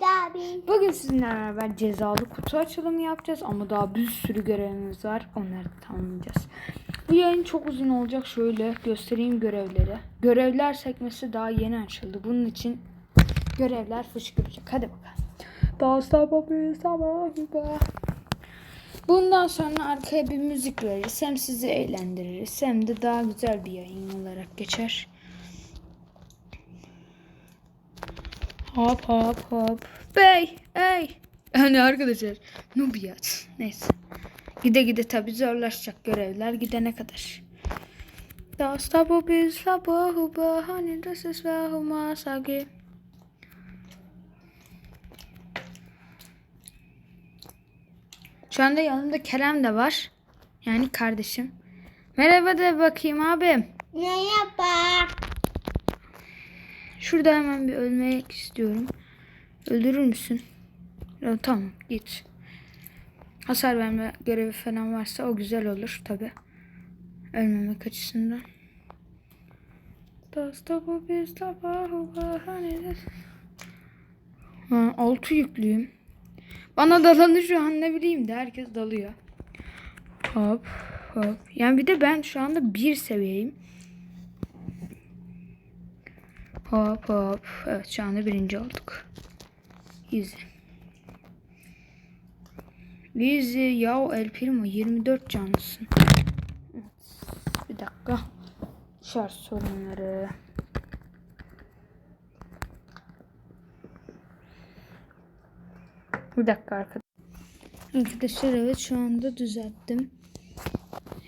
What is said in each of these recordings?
Dabi. Bugün sizinle beraber cezalı kutu açılımı yapacağız ama daha bir sürü görevimiz var. Onları da tamamlayacağız. Bu yayın çok uzun olacak. Şöyle göstereyim görevleri. Görevler sekmesi daha yeni açıldı. Bunun için görevler fışkıracak. Hadi bakalım. Daha sabah. Bundan sonra arkaya bir müzik veririz. Hem sizi eğlendiririz hem de daha güzel bir yayın olarak geçer. Hop hop hop. Bey, ey. Hani arkadaşlar Nubiyat. Neyse. Gide gide tabi zorlaşacak görevler gidene kadar. Dasta bu bir sabahı bahane de ses ve humasagi. Şu anda yanımda Kerem de var. Yani kardeşim. Merhaba de bakayım abim. Merhaba. Şurada hemen bir ölmek istiyorum. Öldürür müsün? Ya, tamam git. Hasar verme görevi falan varsa o güzel olur tabi. Ölmemek açısından. Ha, altı yüklüyüm. Bana dalanı şu an ne bileyim de herkes dalıyor. Hop hop. Yani bir de ben şu anda bir seviyeyim. Hop hop. Evet şu anda birinci olduk. Easy. Easy. Ya El Primo 24 canlısın. Bir dakika. Şarj sorunları. Bir dakika arkadaşlar. Arkadaşlar evet şu anda düzelttim.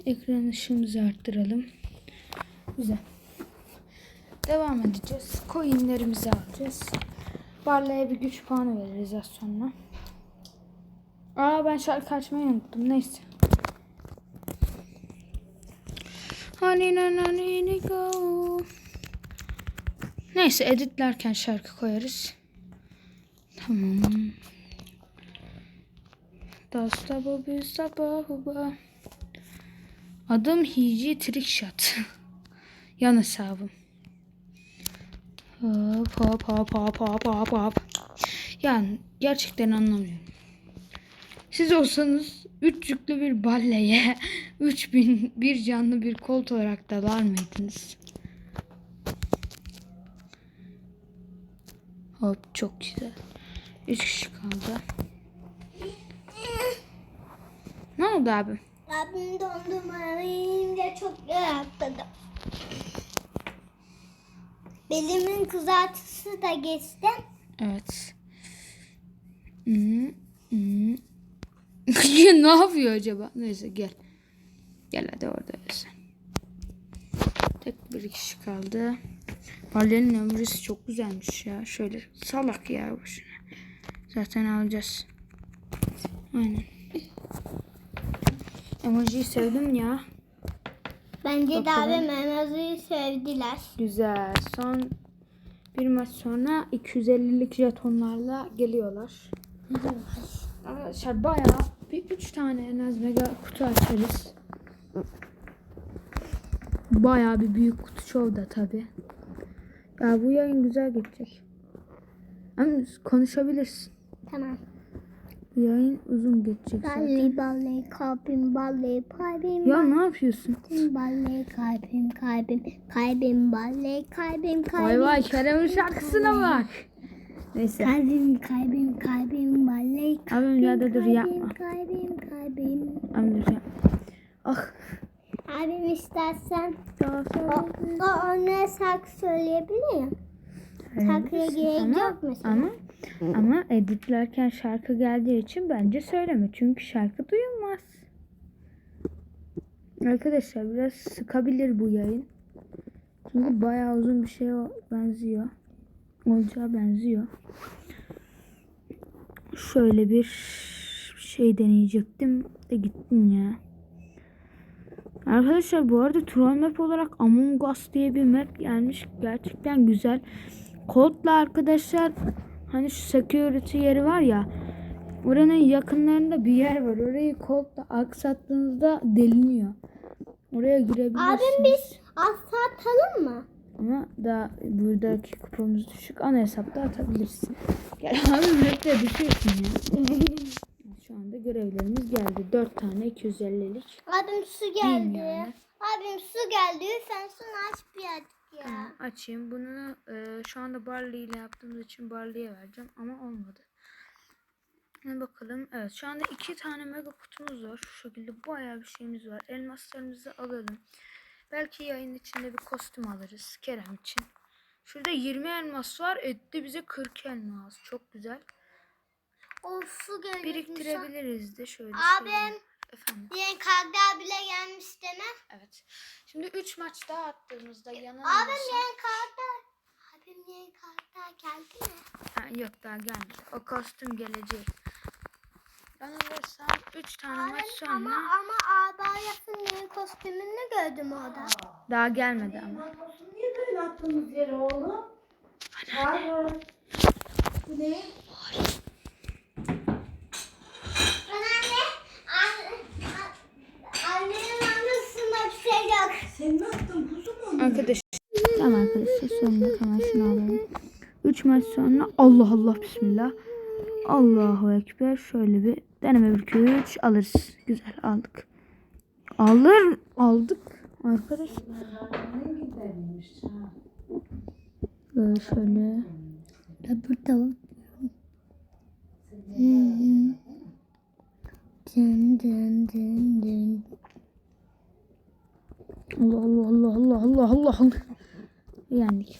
Ekran ışığımızı arttıralım. Güzel. Devam edeceğiz. Coinlerimizi alacağız. Barla'ya bir güç puanı veririz az sonra. Aa ben şarkı açmayı unuttum. Neyse. Hani na na ni ni go. Neyse editlerken şarkı koyarız. Tamam. Dasta bu bir sabahı ba. Adım Hici Trickshot. Yan hesabım. Hop hop hop hop hop hop hop. Yani gerçekten anlamıyorum. Siz olsanız üç yüklü bir balleye 3000 bir canlı bir kolt olarak dalar mıydınız? Hop çok güzel. Üç kişi kaldı. Ne oldu abi? Abim dondurma yiyince çok rahatladım. Belimin kızartısı da geçti. Evet. Hmm, hmm. ne yapıyor acaba? Neyse gel. Gel hadi orada sen. Tek bir kişi kaldı. Ballenin ömrüsü çok güzelmiş ya. Şöyle salak ya boşuna. Zaten alacağız. Aynen. Emojiyi sevdim ya. Bence Bakalım. Emazı'yı sevdiler. Güzel. Son bir maç sonra 250'lik jetonlarla geliyorlar. Arkadaşlar bayağı bir üç tane en az mega kutu açarız. Bayağı bir büyük kutu çoğu da tabi. Ya bu yayın güzel geçecek. Ama konuşabilirsin. Tamam. Yayın uzun geçecek zaten. Balli balli kalbim balli kalbim Ya ne yapıyorsun? balli kalbim kalbim kalbim balli kalbim kalbim Vay vay Kerem'in şarkısına bak. Neyse. kalbim kalbim kalbim balli Abim ya da dur kalbim yapma. kalbim kalbim Abim dur yapma. Ah. abim istersen o, o ona şarkı söyleyebilir ya şarkıya gerek yok mesela Ama ama editlerken şarkı geldiği için bence söyleme. Çünkü şarkı duyulmaz. Arkadaşlar biraz sıkabilir bu yayın. Çünkü bayağı uzun bir şeye benziyor. Olacağı benziyor. Şöyle bir şey deneyecektim de gittim ya. Arkadaşlar bu arada troll map olarak Among Us diye bir map gelmiş. Gerçekten güzel. Cold'la arkadaşlar hani şu security yeri var ya oranın yakınlarında bir yer var. Orayı Cold'la aksattığınızda deliniyor. Oraya girebilirsiniz. Abim biz asla atalım mı? ama daha buradaki kupamız düşük. Ana hesapta atabilirsin. Gel abi de düşüyorsun ya. Şu anda görevlerimiz geldi. 4 tane 250'lik. Abim su geldi. Abim su geldi. Lütfen şunu aç birazcık ya. Tamam, açayım. Bunu e, şu anda Barley ile yaptığımız için Barley'e vereceğim ama olmadı. Şimdi bakalım. Evet şu anda iki tane mega kutumuz var. Şu şekilde bayağı bir şeyimiz var. Elmaslarımızı alalım. Belki yayın içinde bir kostüm alırız Kerem için. Şurada 20 elmas var. Etti bize 40 elmas. Çok güzel. Of su geldi. Biriktirebiliriz de şöyle. Abim. şöyle. Efendim. Yeni karakter bile gelmiş deme. Evet. Şimdi 3 maç daha attığımızda yanılmıyorsam. Abim yeni karakter. Abim yeni karakter geldi mi? Ha, yok daha gelmedi. O kostüm gelecek. Yanılmıyorsam 3 tane maç Abim sonra ama ama Abayas'ın yeni kostümünü gördüm orada. daha gelmedi ama. Niye böyle attınız yere oğlum? Var Bu ne? Anneanne, anne, annenin annesinde bir şey yok. Sen ne attın kuzum onu? Arkadaşlar. Tamam arkadaşlar hemen şunu alalım. 3 maç sonra Allah Allah bismillah. Allahu Ekber. Şöyle bir deneme bir 3 alırız. Güzel aldık. Alır aldık arkadaşlar. Böyle şöyle. Da burada var. Dın dın dın dın. Allah Allah Allah Allah Allah Allah. Yendik.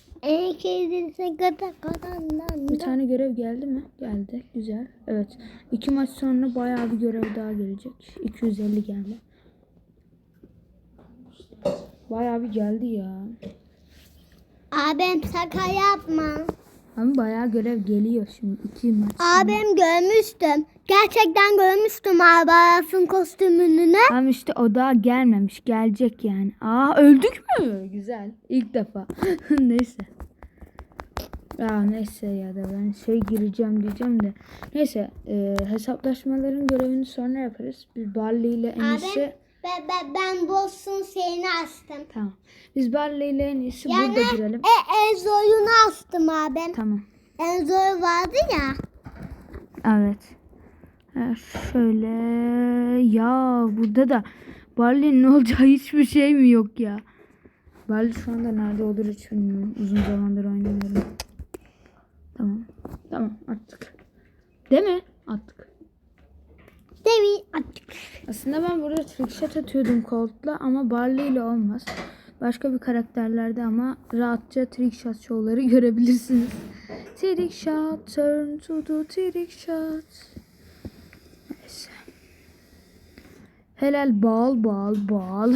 Bir tane görev geldi mi? Geldi. Güzel. Evet. İki maç sonra bayağı bir görev daha gelecek. 250 geldi. Bayağı bir geldi ya. Abim şaka yapma. Ama bayağı görev geliyor şimdi. iki maç. Abim görmüştüm. Gerçekten görmüştüm Abayas'ın kostümünü. Ama işte o daha gelmemiş. Gelecek yani. Aa öldük mü? Güzel. İlk defa. neyse. Ya neyse ya da ben şey gireceğim diyeceğim de. Neyse e, hesaplaşmaların görevini sonra yaparız. Biz Barley ile en iyisi... Abi ben, ben, ben Boss'un şeyini açtım. Tamam. Biz Barley ile en iyisi Yani burada girelim. e, Enzo'yunu açtım abim. Tamam. Enzo vardı ya. Evet. Ha, şöyle ya burada da Barley'nin ne olacağı hiçbir şey mi yok ya? Barley şu anda nerede olur hiç bilmiyorum. Uzun zamandır oynamıyorum. Tamam. Tamam attık. Değil mi? Attık. Demin açtık. Aslında ben burada trickshot atıyordum Colt'la ama Barley ile olmaz. Başka bir karakterlerde ama rahatça trickshot şovları görebilirsiniz. Trickshot, turn to the trickshot. Neyse. Helal bal bal bal.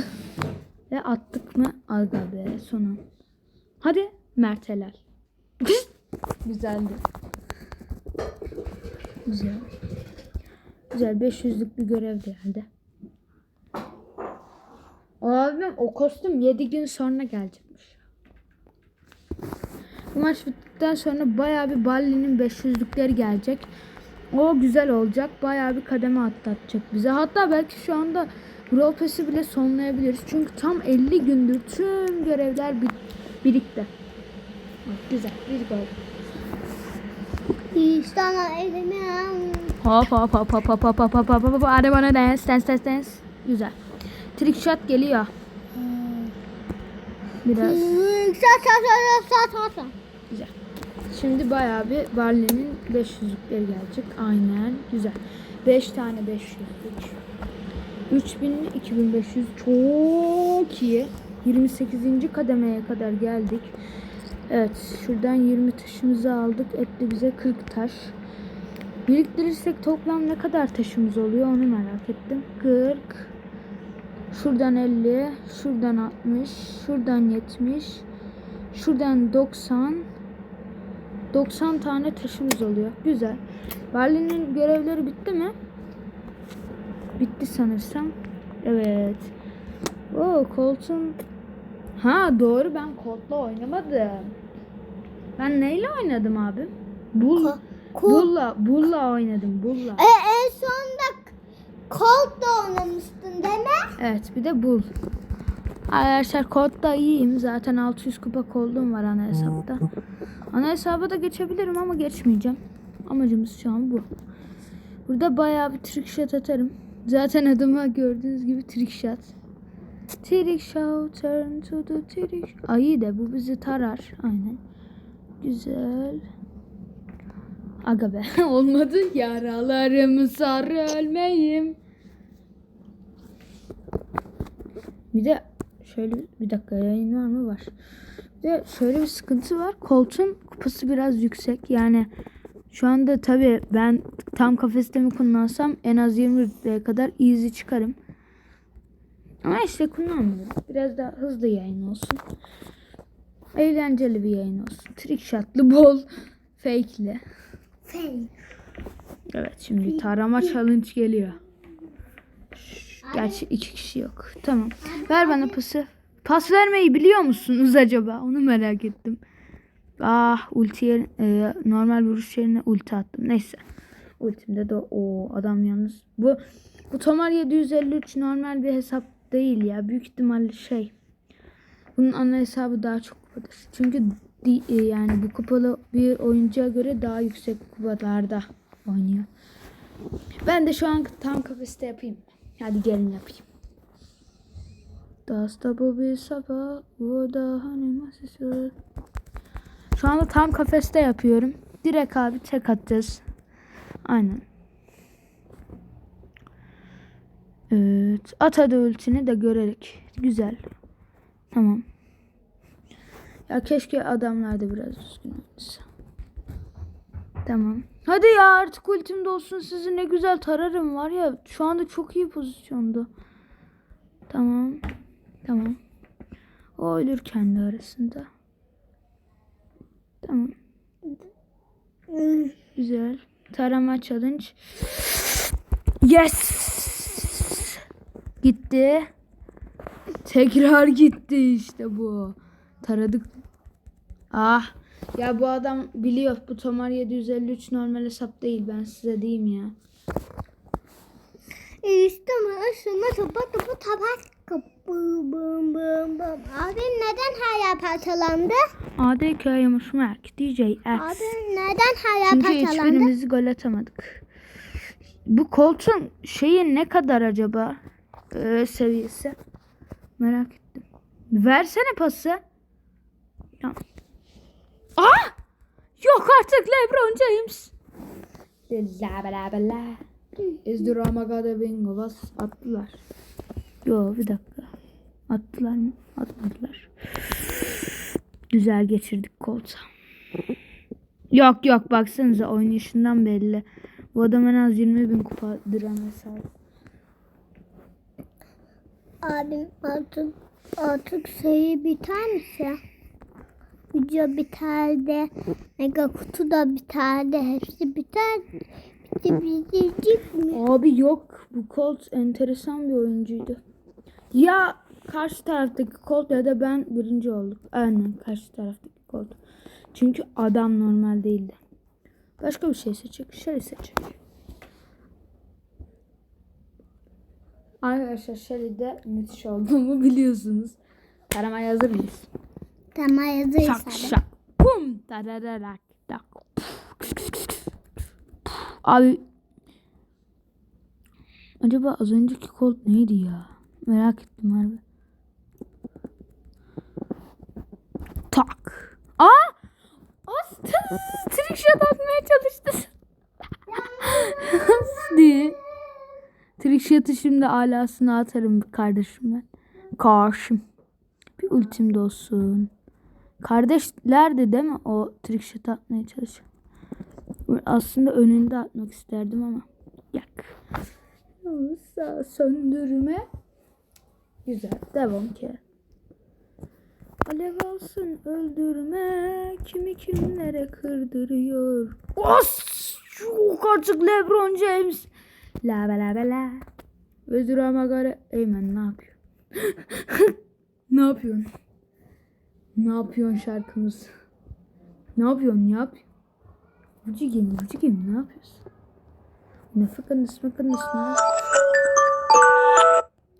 Ve attık mı? Aga be sonu. Hadi Mert helal. Güzeldi. Güzel. Güzel 500'lük bir görev geldi. Abim o kostüm 7 gün sonra gelecekmiş. Bu maç bittikten sonra bayağı bir Balli'nin 500'lükleri gelecek. O güzel olacak. Bayağı bir kademe atlatacak bize. Hatta belki şu anda Brawl bile sonlayabiliriz. Çünkü tam 50 gündür tüm görevler bir, birikti. Bak, güzel. Bir gol. Sana elimi. Hop hop hop hop hop hop hop hop hop hop Hadi bana dance dance dance dance. Güzel. Trick shot geliyor. Biraz güzel. Şimdi bayağı bir Barley'nin 500'lükleri gelecek. Aynen. Güzel. 5 tane 500'lük. 3000 2500 çok iyi. 28. kademeye kadar geldik. Evet, şuradan 20 taşımızı aldık. Etti bize 40 taş. Biriktirirsek toplam ne kadar taşımız oluyor onu merak ettim. 40 Şuradan 50, şuradan 60, şuradan 70, şuradan 90. 90 tane taşımız oluyor. Güzel. Berlin'in görevleri bitti mi? Bitti sanırsam. Evet. Oo Colt'un Ha doğru ben Colt'la oynamadım. Ben neyle oynadım abi? Bull. Ko- Colt. Bull'la, Bull'la oynadım. Bull'la. E, en sonunda Colt da oynamıştın değil mi? Evet bir de Bull. Arkadaşlar kodda iyiyim. Zaten 600 kupa koldum var ana hesapta. Ana hesaba da geçebilirim ama geçmeyeceğim. Amacımız şu an bu. Burada bayağı bir trick shot atarım. Zaten adıma gördüğünüz gibi trick shot. Trick shot turn to the trick. Ay de bu bizi tarar. Aynen. Güzel. Aga be olmadı. Yaralarımı sar ölmeyim. Bir de şöyle bir dakika yayın var mı? Var. Bir de şöyle bir sıkıntı var. Koltuğun kupası biraz yüksek. Yani şu anda tabii ben tam kafeste mi kullansam en az 20 rütbeye kadar easy çıkarım. Ama işte kullanmıyorum. Biraz daha hızlı yayın olsun. Eğlenceli bir yayın olsun. Trick shotlı bol fake'li. Evet şimdi tarama challenge geliyor. Gerçi iki kişi yok. Tamam. Ver bana pası. Pas vermeyi biliyor musunuz acaba? Onu merak ettim. Ah ulti yer- e, normal vuruş yerine ulti attım. Neyse. Ultimde de o adam yalnız. Bu bu Tomar 753 normal bir hesap değil ya. Büyük ihtimalle şey. Bunun ana hesabı daha çok kupadır. Çünkü yani bu kupalı bir oyuncuya göre daha yüksek kupalarda oynuyor. Ben de şu an tam kafeste yapayım. Hadi gelin yapayım. Dasta bu bir sabah burada hani masası. Şu anda tam kafeste yapıyorum. Direkt abi tek atacağız. Aynen. Evet. At ultini de görerek. Güzel. Tamam. Ya keşke adamlar da biraz düzgün oynasa. Tamam. Hadi ya artık ultimde olsun sizi ne güzel tararım var ya. Şu anda çok iyi pozisyonda. Tamam. Tamam. O ölür kendi arasında. Tamam. Güzel. Tarama challenge. Yes. Gitti. Tekrar gitti işte bu. Taradık. Ah. Ya bu adam biliyor bu Tomar 753 normal hesap değil ben size diyeyim ya. Üstüme ışıma topa topa tapak kapı bım bım bım. Abi neden yer parçalandı? ADK yumuşmak DJ X. Abi neden yer Çünkü parçalandı? hiçbirimiz gol atamadık. Bu koltuğun şeyi ne kadar acaba Ee, seviyesi? Merak ettim. Versene pası. Ya. Aa! Yok artık LeBron James. La la la la. Is the Ramagada bingo bas attılar. Yo bir dakika. Attılar mı? Atmadılar. Güzel geçirdik koltuğa. Yok yok baksanıza oynayışından belli. Bu adam en az 20 bin kupa drama sahip. Abim artık artık sayı biter misin? Video biter de mega kutu da biter de hepsi biter. Bitti bitecek mi? Abi yok bu Colt enteresan bir oyuncuydu. Ya karşı taraftaki Colt ya da ben birinci olduk. Aynen karşı taraftaki Colt. Çünkü adam normal değildi. Başka bir şey seçecek. Şöyle seçecek. Arkadaşlar şöyle de müthiş olduğumu biliyorsunuz. Taramaya hazır mıyız? Tamam yazıyız Şak şak. Pum. Darararak. Tak. Abi. Acaba az önceki kol neydi ya? Merak ettim harbi. Tak. Aa! Astı. Trick shot atmaya çalıştı. diye. Trick shot'ı şimdi alasını atarım kardeşim ben. Karşım. Bir ultim de olsun. Kardeşlerdi değil mi o trick atmaya çalışan? Aslında önünde atmak isterdim ama. Yak. Söndürme. Güzel. Devam ki. Alev alsın öldürme. Kimi kimlere kırdırıyor. Os! Çok artık Lebron James. La la la la. Özür ama. Eymen ne yapıyor? ne yapıyorsun? Ne yapıyorsun şarkımız? Ne yapıyorsun yap? Vucu gemi, vucu gemi ne yapıyorsun? Ne fıkınız mıkınız ne?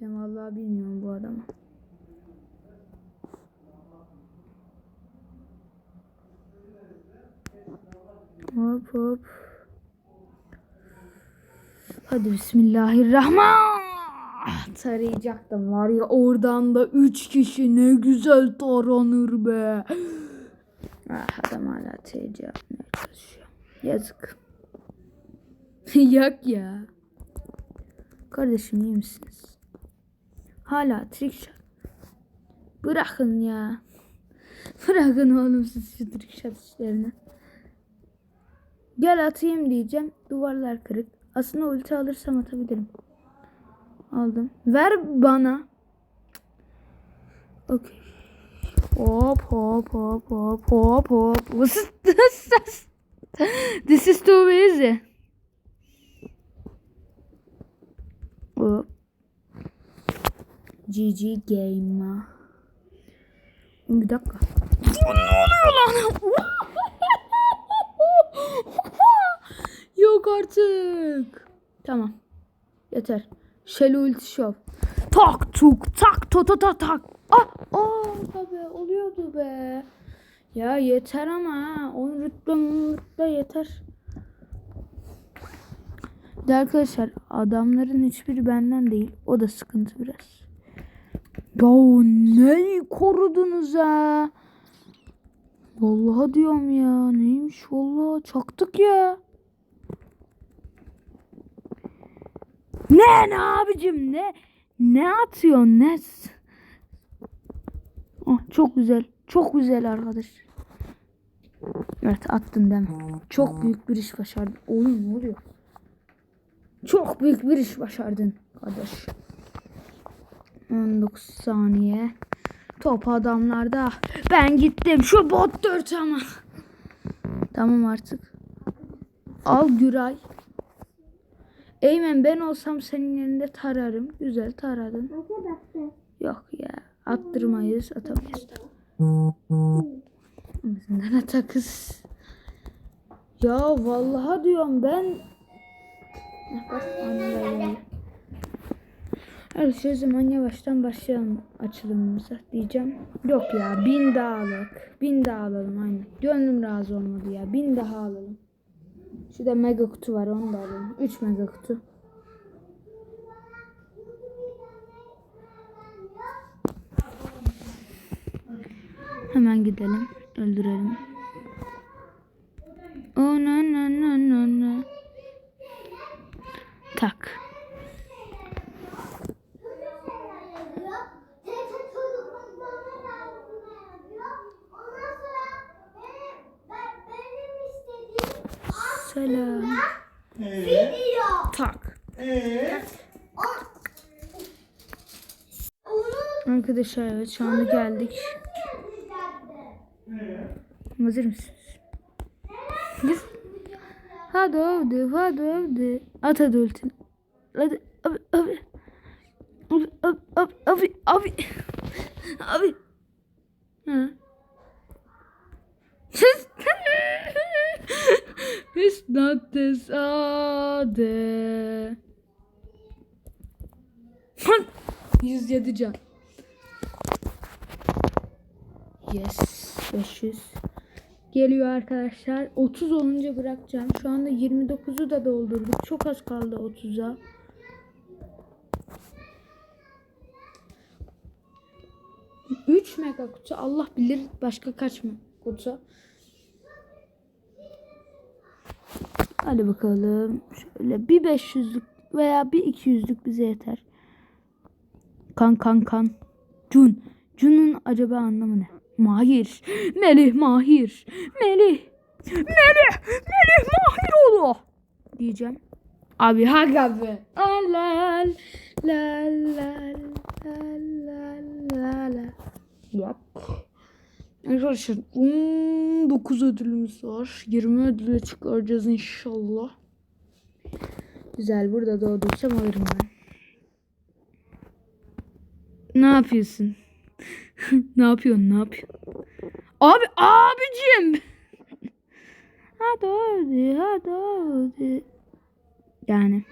Ben vallahi bilmiyorum bu adamı. Hop hop. Hadi Bismillahirrahman bismillahirrahmanirrahim. Tarayacaktım var ya oradan da üç kişi ne güzel taranır be. Ah adam hala TC yapmaya çalışıyor. Yazık. Yak ya. Kardeşim iyi misiniz? Hala trick shot. Bırakın ya. Bırakın oğlum siz şu trick shot işlerini. Gel atayım diyeceğim. Duvarlar kırık. Aslında ulti alırsam atabilirim. Aldım. Ver bana. Okey. Hop hop hop hop hop hop. This is, this is, this is too easy. Hop. GG game. Bir dakika. ne oluyor lan? Yok artık. Tamam. Yeter. Shell ulti show. Tak tuk tak to to ta tak. Ah, aa tabi oluyordu be. Ya yeter ama ha. Oyun rütbe rütbe yeter. De arkadaşlar adamların hiçbiri benden değil. O da sıkıntı biraz. Ya neyi korudunuz ha? Vallahi diyorum ya. Neymiş vallahi çaktık ya. Ne ne abicim ne? Ne atıyorsun ne? Oh, çok güzel. Çok güzel arkadaş. Evet attın değil mi? Çok büyük bir iş başardın. Oğlum ne oluyor? Çok büyük bir iş başardın kardeş. 19 saniye. Top adamlarda. Ben gittim. Şu bot 4 ama. Tamam artık. Al Güray. Eymen ben olsam senin yerinde tararım. Güzel taradın. Yok ya. Attırmayız. Atamayız. Bizden atakız. Ya vallahi diyorum ben. Böyle. Evet şu zaman yavaştan başlayalım açılımımıza diyeceğim. Yok ya bin daha alalım. Bin daha alalım aynen. Gönlüm razı olmadı ya. Bin daha alalım. Şurada mega kutu var onu da alalım. 3 mega kutu. Hemen gidelim. Öldürelim. Oh no no no no no. Tak. Teyze çocuklarına yardım yapıyor. Ondan sonra benim, ben, benim istediğim Selam. video. Tak. Onu Arkadaşlar evet şu anda geldik. Hazır mısınız? Biz... Hadi hadi hadi hadi. At hadi ultini. Hadi abi abi. Abi abi abi abi abi. Ha. It's not this ade. 107 can. Yes. 500. Geliyor arkadaşlar. 30 olunca bırakacağım. Şu anda 29'u da doldurduk. Çok az kaldı 30'a. Üç mega kutu. Allah bilir başka kaç mı kutu. Hadi bakalım. Şöyle bir 500'lük veya bir 200'lük bize yeter. Kan kan kan. Cun. Cun'un acaba anlamı ne? Mahir. Melih Mahir. Melih. Melih. Melih Mahir oğlu. Diyeceğim. Abi hak abi. La la la la la la. Yap. Arkadaşlar 19 ödülümüz var. 20 ödüle çıkaracağız inşallah. Güzel burada doğduysam alırım ben. Ne yapıyorsun? ne yapıyorsun? Ne yapıyorsun? Abi abicim. hadi hadi hadi hadi. Yani.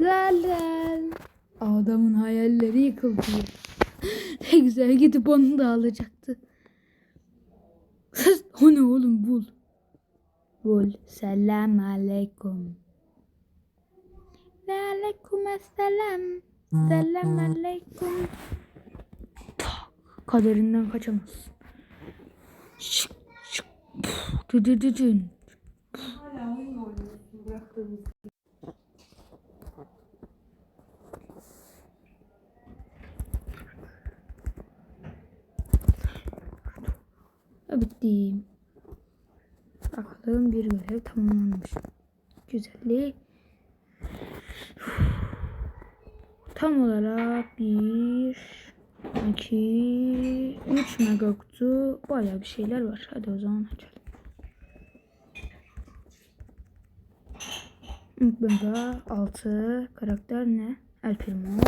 La. Adamın hayalleri yıkıldı. ne güzel gidip onu da alacaktı. O ne oğlum bul. Bul. Selam aleyküm. Ve aleyküm selam. Selam aleyküm. Tak. Kaderinden kaçamazsın. Şık şık. Düdüdüdün. Hala oyun oynuyorsun bıraktığımız. Bitti. Bakalım bir görev tamamlanmış. Güzellik. Tam olarak bir, iki, üç mega kutu bayağı bir şeyler var. Hadi o zaman açalım. İlk mega altı karakter ne? El Primo.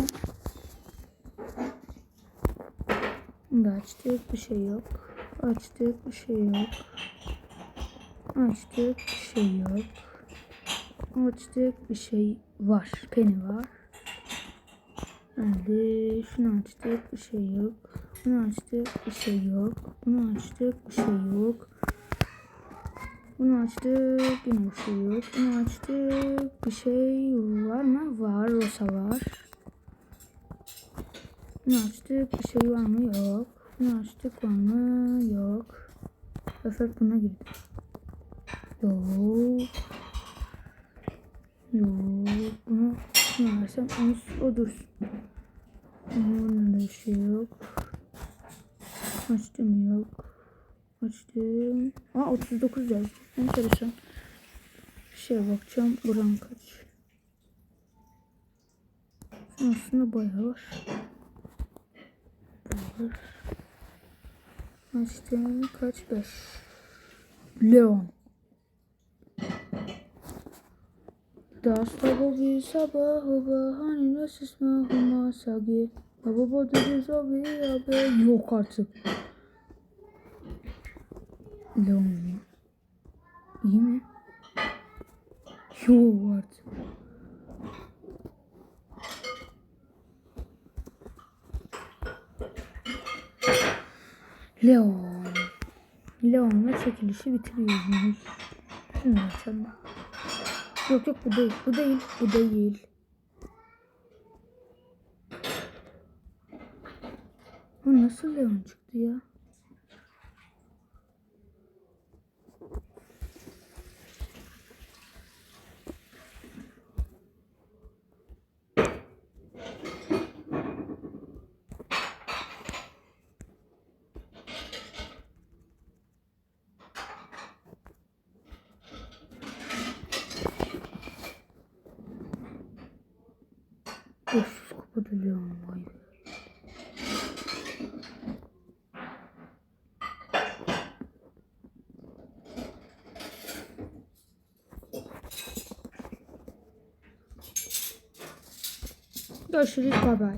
Bunu açtık bir şey yok. Açtık bir şey yok. Açtık bir şey yok. Açtık bir şey var. Penny var. Hadi şunu açtık bir şey yok. Bunu açtık bir şey yok. Bunu açtık bir şey yok. Bunu açtık yine bir şey yok. Bunu açtık bir şey var mı? Var. Rosa var. Bunu açtık bir şey var mı? Yok. Bunu açtık var mı? Yok. Efekt buna girdi. Yok. Yok. Bunu ne versem onu o dursun. Bunun da şey yok. Açtım yok. Açtım. Aa 39 yazdı. Enteresan. Bir şeye bakacağım. Buran kaç? Aslında bayağı. Var. Açtım. Kaç? 5. Leon. Das tabi sabahı bahani nasıl ismahuma sagi. Baba baba zabi abi. Yok artık. Leon mu? İyi mi? Yok artık. Leon. Leon'la çekilişi bitiriyoruz. Şunu açalım. Yok yok bu değil. Bu değil. Bu değil. Bu nasıl Leon çıktı ya? Of kupada Leon vay be. Görüşürüz. Bay bay.